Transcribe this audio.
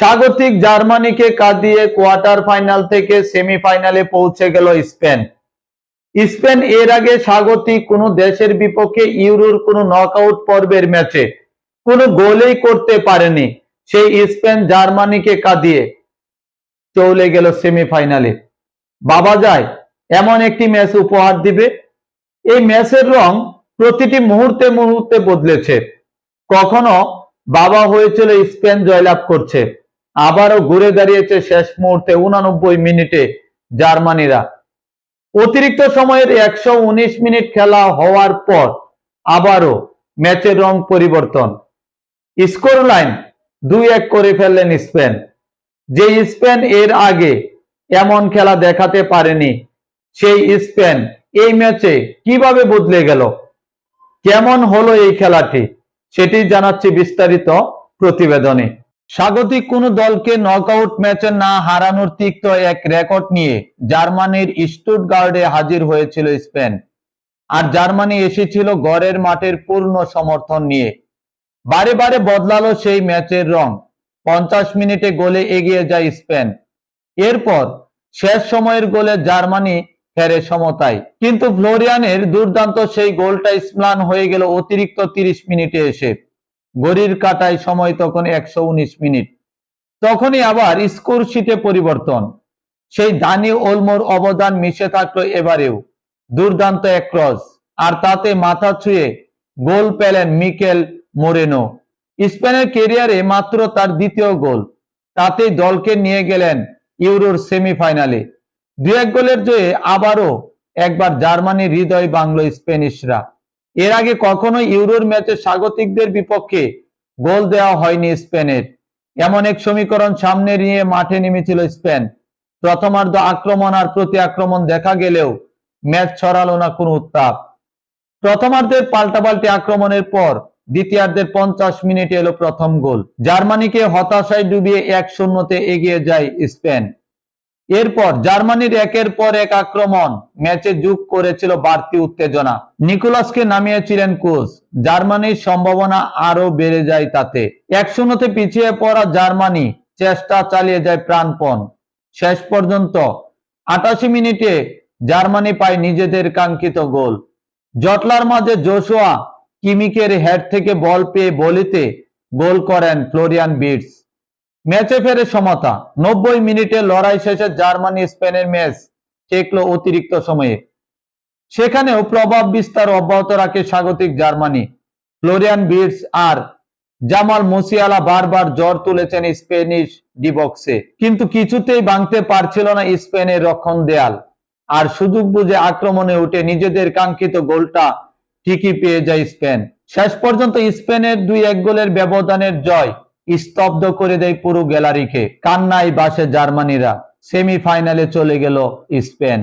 স্বাগতিক জার্মানিকে কাঁদিয়ে quarter final থেকে সেমিফাইনালে পৌঁছে গেল স্পেন। স্পেন এর আগে স্বাগতিক কোনো দেশের বিপক্ষে ইউরোর কোনো নকআউট পর্বের ম্যাচে কোনো গোলেই করতে পারেনি। সেই স্পেন জার্মানিকে কাঁদিয়ে চলে গেল সেমিফাইনালে। বাবা যায়, এমন একটি ম্যাচ উপহার দিবে। এই ম্যাচের রং প্রতিটি মুহূর্তে মুহূর্তে বদলেছে। কখনো বাবা হয়েছিল স্পেন জয়লাভ করছে। আবারও ঘুরে দাঁড়িয়েছে শেষ মুহূর্তে উনানব্বই মিনিটে জার্মানিরা। অতিরিক্ত সময়ের একশো উনিশ মিনিট খেলা হওয়ার পর আবারও ম্যাচের রং পরিবর্তন। স্কোর লাইন দুই এক করে ফেললেন স্পেন। যে স্পেন এর আগে এমন খেলা দেখাতে পারেনি, সেই স্পেন এই ম্যাচে কীভাবে বদলে গেল? কেমন হলো এই খেলাটি? সেটি জানাচ্ছি বিস্তারিত প্রতিবেদনে। স্বাগতিক কোন দলকে নকআউট ম্যাচে না হারানোর তিক্ত এক রেকর্ড নিয়ে জার্মানির স্টুটগার্ডে হাজির হয়েছিল স্পেন। আর জার্মানি এসেছিল গড়ের মাঠের পূর্ণ সমর্থন নিয়ে। বারে বারে বদলালো সেই ম্যাচের রং। পঞ্চাশ মিনিটে গোলে এগিয়ে যায় স্পেন। এরপর শেষ সময়ের গোলে জার্মানি হেরে সমতায়। কিন্তু ফ্লোরিয়ানের দুর্দান্ত সেই গোলটা স্ম্লান হয়ে গেল অতিরিক্ত তিরিশ মিনিটে এসে। গড়ির কাটায় সময় তখন একশো উনিশ মিনিট। তখনই আবার স্কোর শিটে পরিবর্তন। সেই দানি ওলমোর অবদান মিশে থাকল এবারেও। দুর্দান্ত এক ক্রস। আর তাতে মাথা ছুঁয়ে গোল পেলেন মিকেল মোরেনো। স্পেনের কেরিয়ারে মাত্র তার দ্বিতীয় গোল। তাতেই দলকে নিয়ে গেলেন ইউরোর সেমিফাইনালে। দু এক গোলের জয়ে আবারও একবার জার্মানির হৃদয় বাংলো স্পেনিশরা। এর আগে কখনো ইউরোর ম্যাচে স্বাগতিকদের বিপক্ষে গোল দেওয়া হয়নি স্পেনের। এমন এক সমীকরণ সামনে নিয়ে মাঠে নেমেছিল স্পেন। প্রথমার্ধ আক্রমণ আর প্রতি আক্রমণ দেখা গেলেও ম্যাচ ছড়ালো না কোনো উত্তাপ। প্রথমার্ধের পাল্টাপাল্টি আক্রমণের পর দ্বিতীয়ার্ধের পঞ্চাশ মিনিটে এলো প্রথম গোল। জার্মানিকে হতাশায় ডুবিয়ে এক শূন্যতে এগিয়ে যায় স্পেন। এরপর জার্মানির একের পর এক আক্রমণ ম্যাচে যোগ করেছিল বাড়তি উত্তেজনা। নিকোলাসকে নামিয়েছিলেন কোচ। জার্মানির সম্ভাবনা আরও বেড়ে যায় তাতে। এক শূন্যতে পিছিয়ে পড়া জার্মানি চেষ্টা চালিয়ে যায় প্রাণপণ। শেষ পর্যন্ত আটাশি মিনিটে জার্মানি পায় নিজেদের কাঙ্ক্ষিত গোল। জটলার মাঝে জোশুয়া কিমিকের হেড থেকে বল পেয়ে বলিতে গোল করেন ফ্লোরিয়ান বিটস। ম্যাচে ফেরে সমতা। নব্বই মিনিটে লড়াই শেষে জার্মানি, স্পেনের ম্যাচ ঠেকলো অতিরিক্ত সময়ে। সেখানেও প্রভাব বিস্তার অব্যাহত রাখে স্বাগতিক জার্মানি। ফ্লোরিয়ান বিটস আর জামাল মুসিয়ালা বারবার জ্বর তুলেছেন স্পেনিশ ডিবক্সে। কিন্তু কিছুতেই ভাঙতে পারছিল না স্পেনের রক্ষণ দেয়াল। আর সুযোগ বুঝে আক্রমণে উঠে নিজেদের কাঙ্ক্ষিত গোলটা ঠিকই পেয়ে যায় স্পেন। শেষ পর্যন্ত স্পেনের দুই এক গোলের ব্যবধানের জয় স্তব্ধ করে দেয় পুরো গ্যালারিকে। কান্নাই বাসে জার্মানিরা। সেমিফাইনালে চলে গেল স্পেন।